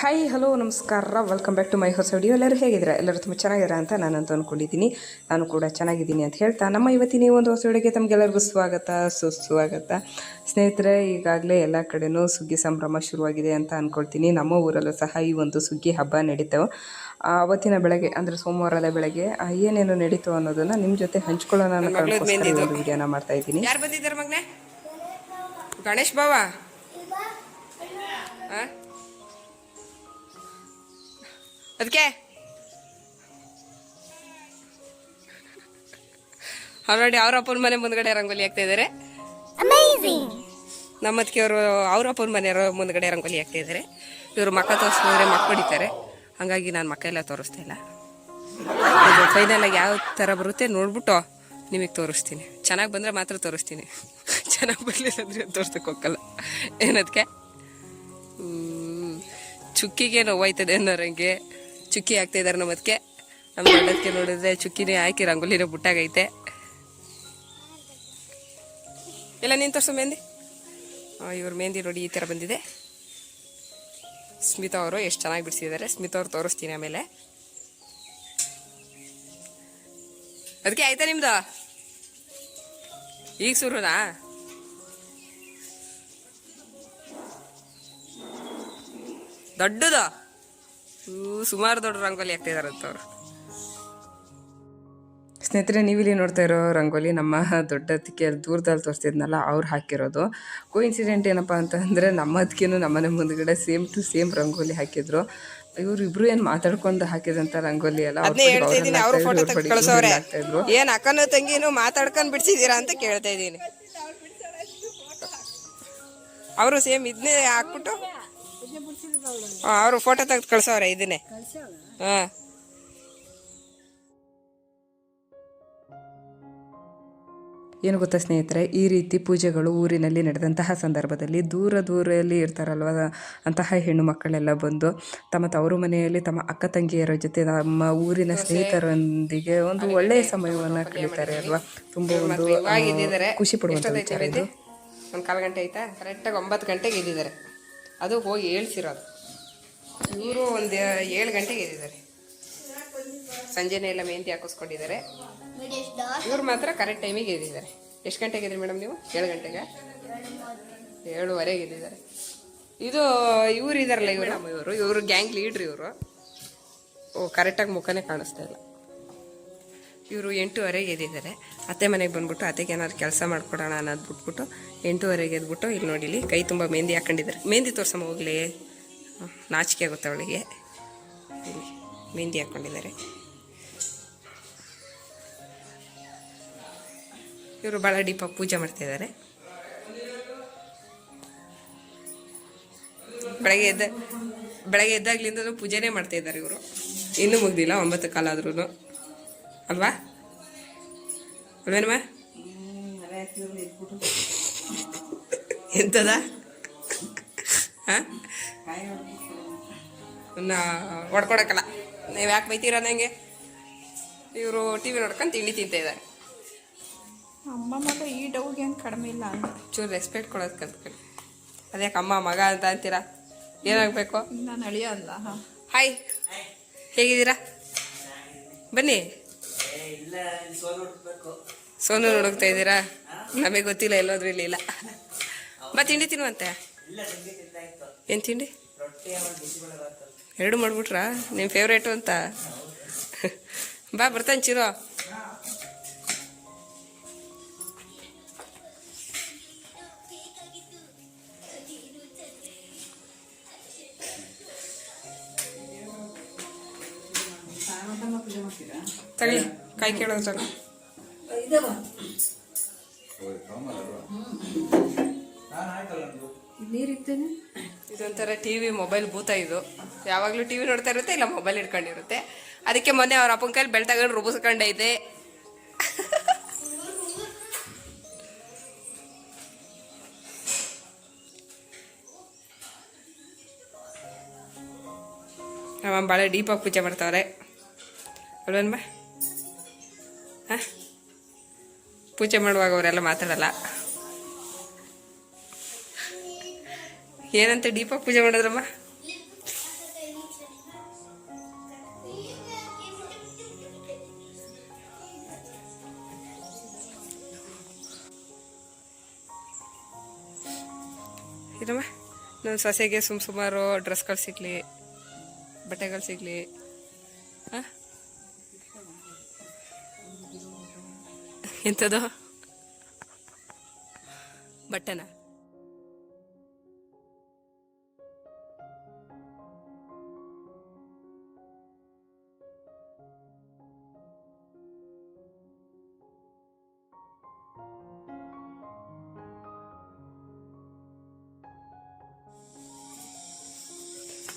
Hi hello ನಮಸ್ಕಾರ. Welcome back to my ಹೊಸ video ಎಲ್ಲರೂ ಹೇಗಿದ್ದೀರಾ? ಎಲ್ಲರೂ ತುಂಬ ಚೆನ್ನಾಗಿದ್ದೀರಾ ಅಂತ ನಾನಂತೂ ಅಂದ್ಕೊಂಡಿದ್ದೀನಿ ನಾನು ಕೂಡ ಚೆನ್ನಾಗಿದ್ದೀನಿ ಅಂತ ಹೇಳ್ತಾ. ನಮ್ಮ ಇವತ್ತಿನ ಈ ಒಂದು ಹೊಸ ವಿಡಿಯೋಗೆ ತಮಗೆಲ್ಲರಿಗೂ ಸ್ವಾಗತ ಸುಸ್ವಾಗತ. ಸ್ನೇಹಿತರೆ ಈಗಾಗಲೇ ಎಲ್ಲ ಕಡೆನೂ ಸುಗ್ಗಿ ಸಂಭ್ರಮ ಶುರುವಾಗಿದೆ ಅಂತ ಅಂದ್ಕೊಳ್ತೀನಿ ನಮ್ಮ ಊರಲ್ಲೂ ಸಹ ಈ ಒಂದು ಸುಗ್ಗಿ ಹಬ್ಬ ನಡೀತವೆ ಅವತ್ತಿನ ಬೆಳಗ್ಗೆ ಅಂದರೆ ಸೋಮವಾರದ ಬೆಳಗ್ಗೆ ಏನೇನು ನಡೀತು ಅನ್ನೋದನ್ನು ನಿಮ್ಮ ಜೊತೆ ಹಂಚ್ಕೊಳ್ಳೋಣ ಒಂದು ವಿಡಿಯೋನ ಮಾಡ್ತಾ ಇದ್ದೀನಿ. ಯಾರು ಬಂದಿದ್ದಾರೆ ಮಗನೆ? ಗಣೇಶ್ ಬಾವ? ಅದಕ್ಕೆ? ಆಲ್ರೆಡಿ ಅವ್ರ ಅಪ್ಪನ ಮನೆ ಮುಂದ್ಗಡೆ ರಂಗೋಲಿ ಹಾಕ್ತಾ ಇದ್ದಾರೆ. ನಮ್ಮದಕ್ಕೆ ಅವರು ಅವ್ರ ಅಪ್ಪನ ಮನೆಯವರು ಮುಂದ್ಗಡೆ ರಂಗೋಲಿ ಹಾಕ್ತಾ ಇದ್ದಾರೆ. ಇವರು ಮಕ್ಕ ತೋರಿಸಿದ್ರೆ ಮಕ್ಕ ಹೊಡಿತಾರೆ. ಹಾಗಾಗಿ ನಾನು ಮಕ್ಕ ಎಲ್ಲ ತೋರಿಸ್ತಾ ಇಲ್ಲ. ಫೈನಲ್ ಆಗಿ ಯಾವ ಥರ ಬರುತ್ತೆ ನೋಡ್ಬಿಟ್ಟು ನಿಮಗೆ ತೋರಿಸ್ತೀನಿ. ಚೆನ್ನಾಗಿ ಬಂದರೆ ಮಾತ್ರ ತೋರಿಸ್ತೀನಿ. ಚೆನ್ನಾಗಿ ಬರಲಿಲ್ಲ ಅಂದರೆ ತೋರ್ಸಕ್ಕೆ ಹೋಗಲ್ಲ. ಏನದಕ್ಕೆ ಚುಕ್ಕಿಗೆ ನೋವಾಯ್ತದೆ ಅನ್ನೋರಂಗೆ ಚುಕ್ಕಿ ಹಾಕ್ತಾ ಇದ್ದಾರೆ ನಮ್ಮ ಅದಕ್ಕೆ ನಮ್ಮ ದೊಡ್ಡದಕ್ಕೆ ನೋಡಿದ್ರೆ ಚುಕ್ಕಿನೇ ಹಾಕಿ ರಂಗೋಲಿನ ಬುಟ್ಟಾಗೈತೆ ಎಲ್ಲ ನೀನು ತೋರಿಸು ಮೆಹಂದಿ? ಇವ್ರ ಮೆಹಂದಿ ನೋಡಿ ಈ ಥರ ಬಂದಿದೆ. ಸ್ಮಿತಾ ಅವರು ಎಷ್ಟು ಚೆನ್ನಾಗಿ ಬಿಡಿಸಿದ್ದಾರೆ. ಸ್ಮಿತಾ ಅವ್ರು ತೋರಿಸ್ತೀನಿ ಆಮೇಲೆ. ಅದಕ್ಕೆ ಆಯ್ತಾ ನಿಮ್ದು? ಈಗ ಸುರುನಾ ದೊಡ್ಡದು? ಸುಮಾರು ದೊಡ್ಡ ರಂಗೋಲಿ ಹಾಕ್ತಿದಾರಂತ ಅವ್ರು. ಸ್ನೇಹಿತರೆ ನೀವಿಲ್ಲಿ ನೋಡ್ತಾ ಇರೋ ರಂಗೋಲಿ ನಮ್ಮ ದೊಡ್ಡದಕ್ಕೆ ದೂರದಲ್ಲಿ ತೋರಿಸ್ತಿದ್ನಲ್ಲ ಅವ್ರು ಹಾಕಿರೋದು. ಕೋ ಇನ್ಸಿಡೆಂಟ್ ಏನಪ್ಪ ಅಂತಂದರೆ ನಮ್ಮ ಅದಕ್ಕೇನು ನಮ್ಮನೆ ಮುಂದ್ಗಡೆ ಸೇಮ್ ಟು ಸೇಮ್ ರಂಗೋಲಿ ಹಾಕಿದ್ರು. ಇವ್ರು ಇಬ್ರು ಏನು ಮಾತಾಡ್ಕೊಂಡು ಹಾಕಿದಂತ ರಂಗೋಲಿ ಅಲ್ಲ ಇದ್ರು ಏನ್ ಅಕ್ಕನ ತಂಗಿನೂ ಮಾತಾಡ್ಕೊಂಡ್ ಬಿಡ್ಸಿದೀರಾ ಅಂತ ಕೇಳ್ತಾ ಇದ್ದೀನಿ. ಅವರು ಸೇಮ್ ಇದನ್ನೇ ಹಾಕ್ಬಿಟ್ಟು? ಅವರು ಫೋಟೋ ತೆಗೆದು ಕಳ್ಸವ್ರೆ ಇದನ್ನೇ. ಹಾ. ಏನು ಗೊತ್ತಾ ಸ್ನೇಹಿತರೆ ಈ ರೀತಿ ಪೂಜೆಗಳು ಊರಿನಲ್ಲಿ ನಡೆದಂತಹ ಸಂದರ್ಭದಲ್ಲಿ ದೂರ ದೂರಲ್ಲಿ ಇರ್ತಾರಲ್ವ ಅಂತಹ ಹೆಣ್ಣು ಮಕ್ಕಳೆಲ್ಲ ಬಂದು ತಮ್ಮ ತವರು ಮನೆಯಲ್ಲಿ ತಮ್ಮ ಅಕ್ಕ ತಂಗಿಯರ ಜೊತೆ ನಮ್ಮ ಊರಿನ ಸ್ನೇಹಿತರೊಂದಿಗೆ ಒಂದು ಒಳ್ಳೆಯ ಸಮಯವನ್ನು ಕಳೀತಾರೆ ಅಲ್ವಾ? ತುಂಬ ಒಂದು ಖುಷಿ ಪಡುವಂಥ ವಿಚಾರ ಇದು. ಒಂದು ಕಾಲು ಗಂಟೆ ಆಯ್ತಾ? ಕರೆಕ್ಟಾಗಿ ಒಂಬತ್ತು ಗಂಟೆಗೆ ಎದ್ದಿದ್ದಾರೆ ಅದು ಹೋಗಿ ಹೇಳ್ಸಿರೋದು ಇವರು ಒಂದು ಏಳು ಗಂಟೆಗೆ ಇದ್ದಿದ್ದಾರೆ ಸಂಜೆನೆ ಎಲ್ಲ ಮೆಹಂದಿ ಹಾಕಿಸ್ಕೊಂಡಿದ್ದಾರೆ. ಇವ್ರು ಮಾತ್ರ ಕರೆಕ್ಟ್ ಟೈಮಿಗೆ ಎದ್ದಿದ್ದಾರೆ. ಎಷ್ಟು ಗಂಟೆಗೆ ಇದ್ರಿ ಮೇಡಮ್ ನೀವು? ಏಳು ಗಂಟೆಗೆ? ಏಳುವರೆಗೆ ಎದ್ದಿದ್ದಾರೆ. ಇದು ಇವ್ರು ಇದಾರಲ್ಲ ಇವರು? ಇವರು. ಇವರು ಗ್ಯಾಂಗ್ ಲೀಡ್ರ್ ಇವರು. ಓ ಕರೆಕ್ಟಾಗಿ ಮುಖನೇ ಕಾಣಿಸ್ತಾ ಇಲ್ಲ. ಇವರು ಎಂಟೂವರೆಗೆ ಎದ್ದಿದ್ದಾರೆ. ಅತ್ತೆ ಮನೆಗೆ ಬಂದ್ಬಿಟ್ಟು ಅತ್ತೆಗೆ ಏನಾದ್ರು ಕೆಲಸ ಮಾಡ್ಕೊಡೋಣ ಅನ್ನೋದು ಬಿಟ್ಬಿಟ್ಟು ಎಂಟೂವರೆಗೆ ಎದ್ಬಿಟ್ಟು ಇಲ್ಲಿ ನೋಡಿಲಿ ಕೈ ತುಂಬ ಮೆಹಂದಿ ಹಾಕೊಂಡಿದ್ದಾರೆ. ಮೆಹಂದಿ ತೋರ್ಸಮ್ಮ ಹೋಗ್ಲಿ. ನಾಚಿಕೆ ಆಗುತ್ತೆ ಅವಳಿಗೆ. ಮೆಹಂದಿ ಹಾಕ್ಕೊಂಡಿದ್ದಾರೆ ಇವರು ಭಾಳ ಡೀಪ ಪೂಜೆ ಮಾಡ್ತಿದ್ದಾರೆ ಬೆಳಗ್ಗೆ ಎದ್ದ, ಬೆಳಗ್ಗೆ ಎದ್ದಾಗ್ಲಿಂದ ಪೂಜೆನೇ ಮಾಡ್ತಾ ಇದ್ದಾರೆ ಇವರು. ಇನ್ನೂ ಮುಗ್ದಿಲ್ಲ, ಒಂಬತ್ತು ಕಾಲ ಆದ್ರೂ ಅಲ್ವಾ? ಅಲ್ವೇನಮ್ಮ? ಎಂತದ? ಹಾಂ? ಹೊಡ್ಕೊಡಕ್ಕಲ್ಲ. ನೀವು ಯಾಕೆ ಬೈತೀರ ನಂಗೆ? ಇವರು ಟಿ ವಿ ನೋಡ್ಕೊಂಡು ತಿಂಡಿ ತಿಂತಾ ಇದ್ದಾರೆ. ಅಮ್ಮ ಮಗ ಈ ಡೌಗೆ ಏನು ಕಡಿಮೆ ಇಲ್ಲ ಅಂತ. ಚೂರು ರೆಸ್ಪೆಕ್ಟ್ ಕೊಡೋದು ಕಲ್ತ್ಕೊಳ್ಳಿ. ಅದ್ಯಾಕೆ ಅಮ್ಮ ಮಗ ಅಂತ ಅಂತೀರಾ? ಏನಾಗಬೇಕು? ನಾನು ಅಳಿಯ ಅಲ್ಲ ಹಾಂ. ಹಾಯ್ ಹೇಗಿದ್ದೀರಾ? ಬನ್ನಿ. ಸೋನು ಹುಡುಕ್ತಾ ಇದ್ದೀರಾ? ನಮಗೆ ಗೊತ್ತಿಲ್ಲ ಎಲ್ಲೋದ್ರೂ ಇಲ್ಲಿ ಇಲ್ಲ. ಬಾ ತಿಂಡಿ ತಿನ್ನುವಂತೆ? ಏನು ತಿಂಡಿ? ಎರಡು ಮಾಡ್ಬಿಟ್ರಾ? ನಿಮ್ಮ ಫೇವ್ರೇಟು ಅಂತ. ಬಾ ಬರ್ತಾನೆ ಚಿರೋ. ತಗೊಳ್ಳಿ ಕಾಯಿ ಕೇಳೋದು ತಗೊಳ್ಳಿ ಇದೊಂಥರ ಟಿ ವಿ ಮೊಬೈಲ್ ಭೂತ ಇದು. ಯಾವಾಗಲೂ ಟಿ ವಿ ನೋಡ್ತಾ ಇರುತ್ತೆ ಇಲ್ಲ ಮೊಬೈಲ್ ಇಟ್ಕೊಂಡಿರುತ್ತೆ ಅದಕ್ಕೆ ಮೊನ್ನೆ ಅವ್ರ ಅಪ್ಪನ ಕೈಲಿ ಬೆಳ್ ತಗೊಂಡು ರುಬ್ಬಿಸ್ಕೊಂಡೈತೆ ಅವ ಭಾಳ ಡೀಪಾಗಿ ಪೂಜೆ ಮಾಡ್ತಾವ್ರೆ. ಅಲ್ವೇನ್ಮ ಹಾಂ? ಪೂಜೆ ಮಾಡುವಾಗ ಅವರೆಲ್ಲ ಮಾತಾಡಲ್ಲ? ಏನಂತ ದೀಪ ಪೂಜೆ ಮಾಡಿದ್ರಮ್ಮ? ಇದಮ್ಮ ನನ್ನ ಸೊಸೆಗೆ ಸುಮ್ ಸುಮಾರು ಡ್ರೆಸ್ಗಳು ಸಿಗಲಿ, ಬಟ್ಟೆಗಳು ಸಿಗಲಿ, ಹಾಂ? ಎಂಥದ್ದು ಬಟ್ಟೆನ.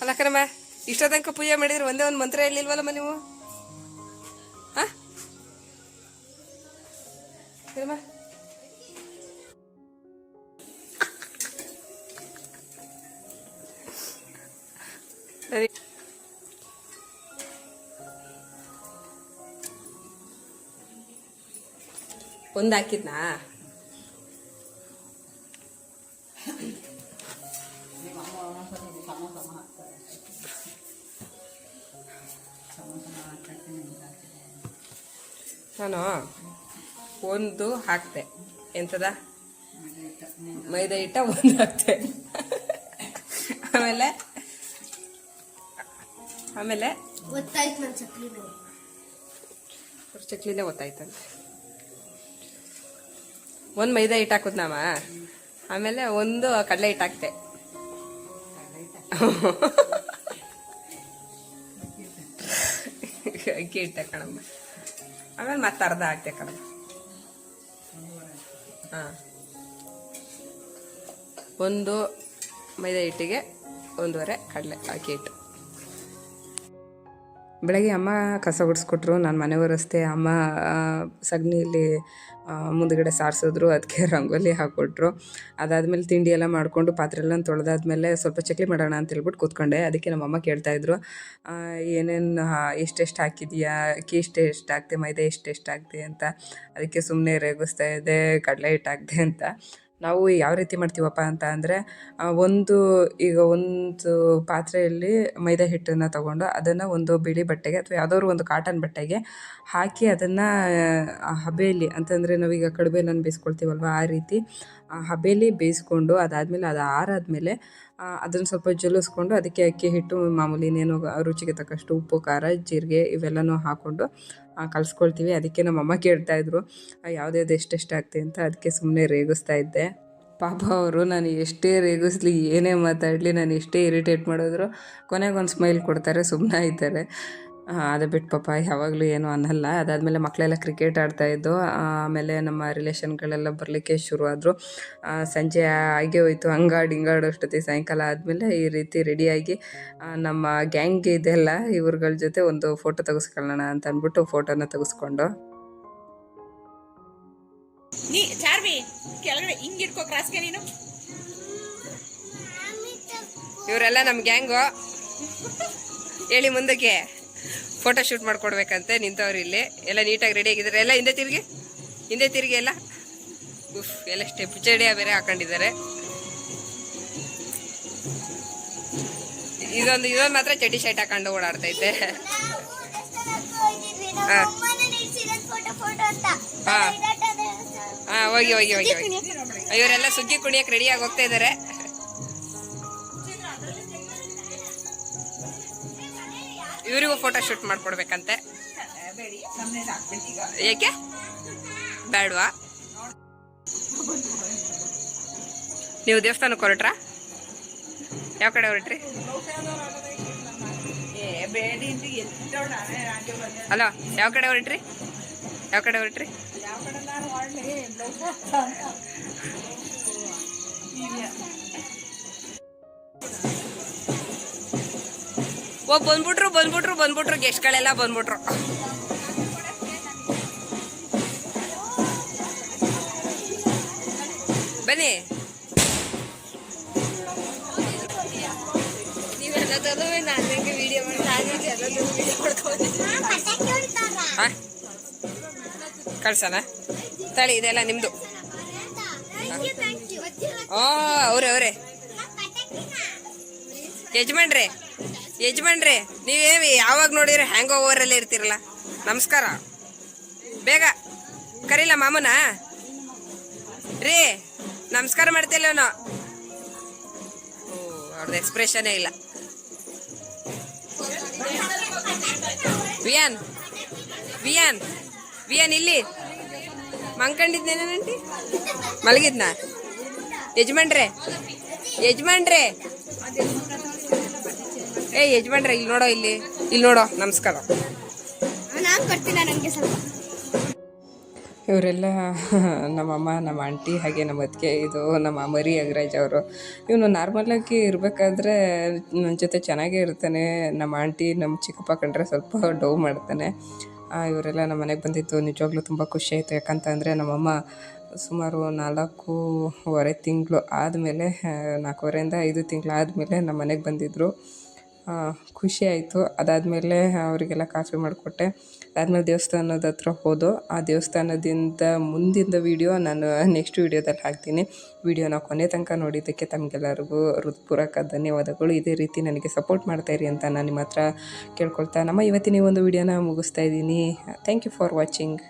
ಅಲ್ಲ ಕಣಮ್ಮ ಇಷ್ಟ ತನಕ ಪೂಜೆ ಮಾಡಿದ್ರೆ ಒಂದೇ ಒಂದು ಮಂತ್ರ ಹೇಳಿಲ್ವಲ್ಲಮ್ಮ ನೀವು? ಕಣಮ್ಮ ಸರಿ ಒಂದು ಹಾಕಿದ್ನಾ? ನಾನು ಒಂದು ಹಾಕ್ತೆ. ಎಂತದ? ಮೈದಾ ಹಿಟ್ಟ. ಒಂದು ಹಾಕ್ತೆ. ಆಮೇಲೆ? ಆಮೇಲೆ? ಚಕ್ಲಿನೇ. ಗೊತ್ತಾಯ್ತಂತೆ ಒಂದು ಮೈದಾ ಹಿಟ್ಟು ಹಾಕುದ್ನಾಮ ಆಮೇಲೆ ಒಂದು ಕಡಲೆ ಹಿಟ್ಟು ಹಾಕ್ತೆ. ಅಕ್ಕಿ ಹಿಟ್ಟೆ ಕಣಮ್ಮ. ಆಮೇಲೆ ಮತ್ತೆ ಅರ್ಧ ಹಾಕ್ತೆ ಕಣಮ್ಮ. ಒಂದು ಮೈದಾ ಹಿಟ್ಟಿಗೆ ಒಂದೂವರೆ ಕಡಲೆ ಅಕ್ಕಿ ಹಿಟ್ಟು ಬೆಳಗ್ಗೆ ಅಮ್ಮ ಕಸ ಗುಡಿಸ್ಕೊಟ್ರು, ನಾನು ಮನೆ ಒರೆಸ್ದೆ ಅಮ್ಮ ಸಗಣಿಯಲ್ಲಿ ಮುಂದ್ಗಡೆ ಸಾರಿಸಿದ್ರು ಅದಕ್ಕೆ ರಂಗೋಲಿ ಹಾಕ್ಕೊಟ್ರು ಅದಾದಮೇಲೆ ತಿಂಡಿ ಎಲ್ಲ ಮಾಡಿಕೊಂಡು ಪಾತ್ರೆ ಎಲ್ಲ ತೊಳೆದಾದ್ಮೇಲೆ ಸ್ವಲ್ಪ ಚಕ್ಲಿ ಮಾಡೋಣ ಅಂತ ಹೇಳ್ಬಿಟ್ಟು ಕೂತ್ಕೊಂಡೆ. ಅದಕ್ಕೆ ನಮ್ಮಮ್ಮ ಕೇಳ್ತಾಯಿದ್ರು ಏನೇನು ಎಷ್ಟೆಷ್ಟು ಹಾಕಿದೀಯಾ? ಅಕ್ಕಿ ಇಷ್ಟೇ ಎಷ್ಟು ಹಾಕ್ತೆ ಮೈದಾ ಇಷ್ಟೆಷ್ಟು ಹಾಕ್ತೆ ಅಂತ. ಅದಕ್ಕೆ ಸುಮ್ಮನೆ ರೇಗಿಸ್ತಾ ಇದ್ದೆ, ಕಡಲೆ ಹಿಟ್ಟು ಹಾಕ್ದೆ ಅಂತ. ನಾವು ಯಾವ ರೀತಿ ಮಾಡ್ತೀವಪ್ಪ ಅಂತ ಅಂದರೆ ಒಂದು, ಈಗ ಒಂದು ಪಾತ್ರೆಯಲ್ಲಿ ಮೈದಾ ಹಿಟ್ಟನ್ನು ತಗೊಂಡು ಅದನ್ನು ಒಂದು ಬಿಳಿ ಬಟ್ಟೆಗೆ ಅಥವಾ ಯಾವುದಾದ್ರು ಒಂದು ಕಾಟನ್ ಬಟ್ಟೆಗೆ ಹಾಕಿ ಅದನ್ನು ಹಬೆಯಲ್ಲಿ ಅಂತಂದರೆ ನಾವೀಗ ಕಡುಬೆಲ್ಲನ್ನು ಬೇಯಿಸ್ಕೊಳ್ತೀವಲ್ವ ಆ ರೀತಿ, ಆ ಹಬೆಯಲ್ಲಿ ಬೇಯಿಸ್ಕೊಂಡು ಅದಾದಮೇಲೆ ಅದು ಆರಾದಮೇಲೆ ಅದನ್ನು ಸ್ವಲ್ಪ ಜಲಿಸ್ಕೊಂಡು ಅದಕ್ಕೆ ಅಕ್ಕಿ ಹಿಟ್ಟು, ಮಾಮೂಲಿ ಇನ್ನೇನು ರುಚಿಗೆ ತಕ್ಕಷ್ಟು ಉಪ್ಪು, ಖಾರ, ಜೀರಿಗೆ ಇವೆಲ್ಲನೂ ಹಾಕ್ಕೊಂಡು ಕಲಿಸ್ಕೊಳ್ತೀವಿ. ಅದಕ್ಕೆ ನಮ್ಮಮ್ಮ ಕೇಳ್ತಾಯಿದ್ರು ಯಾವುದ್ಯಾವ್ದು ಎಷ್ಟೆಷ್ಟು ಆಗ್ತಿ ಅಂತ. ಅದಕ್ಕೆ ಸುಮ್ಮನೆ ರೇಗಿಸ್ತಾ ಇದ್ದೆ. ಪಾಪ ಅವರು ನಾನು ಎಷ್ಟೇ ರೇಗಿಸ್ಲಿ, ಏನೇ ಮಾತಾಡಲಿ, ನಾನು ಎಷ್ಟೇ ಇರಿಟೇಟ್ ಮಾಡಿದ್ರು ಕೊನೆಗೆ ಒಂದು ಸ್ಮೈಲ್ ಕೊಡ್ತಾರೆ ಸುಮ್ಮನೆ ಆಯ್ತಾರೆ ಅದು ಬಿಟ್ಟು ಪಾಪ ಯಾವಾಗಲೂ ಏನೂ ಅನ್ನಲ್ಲ ಅದಾದಮೇಲೆ ಮಕ್ಕಳೆಲ್ಲ ಕ್ರಿಕೆಟ್ ಆಡ್ತಾಯಿದ್ದು ಆಮೇಲೆ ನಮ್ಮ ರಿಲೇಷನ್ಗಳೆಲ್ಲ ಬರಲಿಕ್ಕೆ ಶುರುವಾದರು ಸಂಜೆ ಆಗಿ ಹೋಯ್ತು ಹಂಗಾಡಿ ಹಿಂಗಾಡು ಅಷ್ಟೊತ್ತಿಗೆ ಸಾಯಂಕಾಲ ಆದಮೇಲೆ ಈ ರೀತಿ ರೆಡಿಯಾಗಿ ನಮ್ಮ ಗ್ಯಾಂಗ್ ಇದೆಲ್ಲ ಇವ್ರಗಳ ಜೊತೆ ಒಂದು ಫೋಟೋ ತೆಗೆಸ್ಕೊಳ್ಳೋಣ ಅಂತ ಅಂದ್ಬಿಟ್ಟು ಫೋಟೋನ ತೆಗೆಸ್ಕೊಂಡು ನೀ ಚಾರ್ವಿ ಕೆಳಗಡೆ ಹಿಂಗ್ ಇಟ್ಕೋ ಕ್ರಾಸ್ಗೆ ನೀನು ಇವರೆಲ್ಲ ನಮ್ಮ ಗ್ಯಾಂಗು ಹೇಳಿ ಮುಂದಕ್ಕೆ ಫೋಟೋ ಶೂಟ್ ಮಾಡ್ಕೊಡ್ಬೇಕಂತೆ ನಿಂತವ್ರು ಇಲ್ಲಿ. ಎಲ್ಲ ನೀಟಾಗಿ ರೆಡಿ ಆಗಿದ್ದಾರೆ. ಎಲ್ಲ ಹಿಂದೆ ತಿರುಗಿ? ಹಿಂದೆ ತಿರುಗಿ ಎಲ್ಲ? ಉಫ್, ಎಲ್ಲ ಸ್ಟೆಪ್ ಚಡಿಯ ಬೇರೆ ಹಾಕೊಂಡಿದ್ದಾರೆ. ಇದೊಂದು ಇದೊಂದು ಮಾತ್ರ ಚಡ್ಡಿ ಶರ್ಟ್ ಹಾಕೊಂಡು ಓಡಾಡ್ತೈತೆ ಹಾ. ಹೋಗಿ ಹೋಗಿ ಹೋಗಿ ಇವರೆಲ್ಲ ಸುಗ್ಗಿ ಕುಣಿಯಕ್ಕೆ ರೆಡಿಯಾಗಿ ಹೋಗ್ತಾ ಇದ್ದಾರೆ. ಇವರಿಗೂ ಫೋಟೋ ಶೂಟ್ ಮಾಡ್ಕೊಡ್ಬೇಕಂತೆ. ಏಕೆ? ಬೇಡವಾ ನೀವು ದೇವಸ್ಥಾನಕ್ಕೆ ಹೊರಟ್ರಾ? ಯಾವ ಕಡೆ ಹೊರಟ್ರಿ? ಅಲೋ, ಯಾವ ಕಡೆ ಹೊರಟ್ರಿ? ಯಾವ ಕಡೆ ಹೊರಟ್ರಿ? ಓ ಬಂದ್ಬಿಟ್ರು ಬಂದ್ಬಿಟ್ರು ಬಂದ್ಬಿಟ್ರು, ಗೆಸ್ಟ್ಗಳೆಲ್ಲ ಬಂದ್ಬಿಟ್ರು. ಬನ್ನಿ. ನೀವು ತಲುವೆ ನಾನು ಹೆಂಗೆ ವಿಡಿಯೋ ಮಾಡಿ, ನಾನು ಎಲ್ಲ ವಿಡಿಯೋ ಮಾಡ್ಕೊಂಡು ಹಾ ಕಳ್ಸಣ? ತಳಿ, ಇದೆಲ್ಲ ನಿಮ್ದು. ಓ ಅವ್ರೆ ಅವ್ರೆ. ಯಜಮಾನ್ರಿ. ಯಜಮಾನ್ರಿ, ನೀವೇವಿ ಯಾವಾಗ ನೋಡಿದ್ರೆ ಹ್ಯಾಂಗ್ ಓವರಲ್ಲಿ ಇರ್ತೀರಲ್ಲ? ನಮಸ್ಕಾರ. ಬೇಗ ಕರೀಲ ಮಾಮನ? ರೀ, ನಮಸ್ಕಾರ ಮಾಡ್ತಿಲ್ಲ ಅವನು ಓ ಅವ್ರದ್ದು ಎಕ್ಸ್ಪ್ರೆಷನೇ ಇಲ್ಲ. ವಿಯಾನ್ ವಿಯಾನ್ ವಿಯಾನ್ ಇಲ್ಲಿ. ಮಂಕಂಡಿದ್ದೇನೇನಂಟಿ ಮಲಗಿದ್ನಾ? ಯಜಮಾನ್ರೆ ಯಜಮಾನ್ರೆ. ಏ ಯಜಮಾನ್ರೆ ಇಲ್ಲಿ ನೋಡೋ ಇಲ್ಲಿ ಇಲ್ಲಿ ನೋಡೋ ನಮಸ್ಕಾರ. ನಾನು ಕೊಡ್ತೀನಿ ನನಗೆ ಸ್ವಲ್ಪ. ಇವರೆಲ್ಲ ನಮ್ಮಮ್ಮ ನಮ್ಮ ಆಂಟಿ ಹಾಗೆ ನಮ್ಮ ಅತ್ತಿಗೆ ಇದು ನಮ್ಮ ಮರಿ ಅಗ್ರಾಜ್ ಅವರು. ಇವನು ನಾರ್ಮಲಾಗಿ ಇರಬೇಕಾದ್ರೆ ನನ್ನ ಜೊತೆ ಚೆನ್ನಾಗೇ ಇರ್ತಾನೆ. ನಮ್ಮ ಆಂಟಿ ನಮ್ಮ ಚಿಕ್ಕಪ್ಪ ಕಂಡ್ರೆ ಸ್ವಲ್ಪ ಡೌ ಮಾಡ್ತಾನೆ. ಇವರೆಲ್ಲ ನಮ್ಮ ಮನೆಗೆ ಬಂದಿದ್ದು ನಿಜವಾಗ್ಲೂ ತುಂಬ ಖುಷಿ ಆಯಿತು. ಯಾಕಂತಂದರೆ ನಮ್ಮಮ್ಮ ಸುಮಾರು ನಾಲ್ಕೂವರೆ ತಿಂಗಳು ಆದಮೇಲೆ ನಾಲ್ಕೂವರೆಯಿಂದ ಐದು ತಿಂಗಳು ಆದಮೇಲೆ ನಮ್ಮ ಮನೆಗೆ ಬಂದಿದ್ದರು ಖುಷಿ ಆಯಿತು. ಅದಾದಮೇಲೆ ಅವರಿಗೆಲ್ಲ ಕಾಫಿ ಮಾಡಿಕೊಟ್ಟೆ. ಅದಾದಮೇಲೆ ದೇವಸ್ಥಾನದ ಹತ್ರ ಹೋದೋ, ಆ ದೇವಸ್ಥಾನದಿಂದ ಮುಂದಿನ ವಿಡಿಯೋ ನಾನು ನೆಕ್ಸ್ಟ್ ವಿಡಿಯೋದಲ್ಲಿ ಹಾಕ್ತೀನಿ. ವಿಡಿಯೋನ ಕೊನೆ ತನಕ ನೋಡಿದ್ದಕ್ಕೆ ತಮಗೆಲ್ಲರಿಗೂ ಹೃತ್ಪೂರ್ವಕ ಧನ್ಯವಾದಗಳು. ಇದೇ ರೀತಿ ನನಗೆ ಸಪೋರ್ಟ್ ಮಾಡ್ತಾಯಿರಿ ಅಂತ ನಾನು ನಿಮ್ಮ ಹತ್ರ ಕೇಳ್ಕೊಳ್ತಾ ನಮ್ಮ ಇವತ್ತಿನ ಒಂದು ವಿಡಿಯೋನ ಮುಗಿಸ್ತಾ ಇದ್ದೀನಿ. Thank you for watching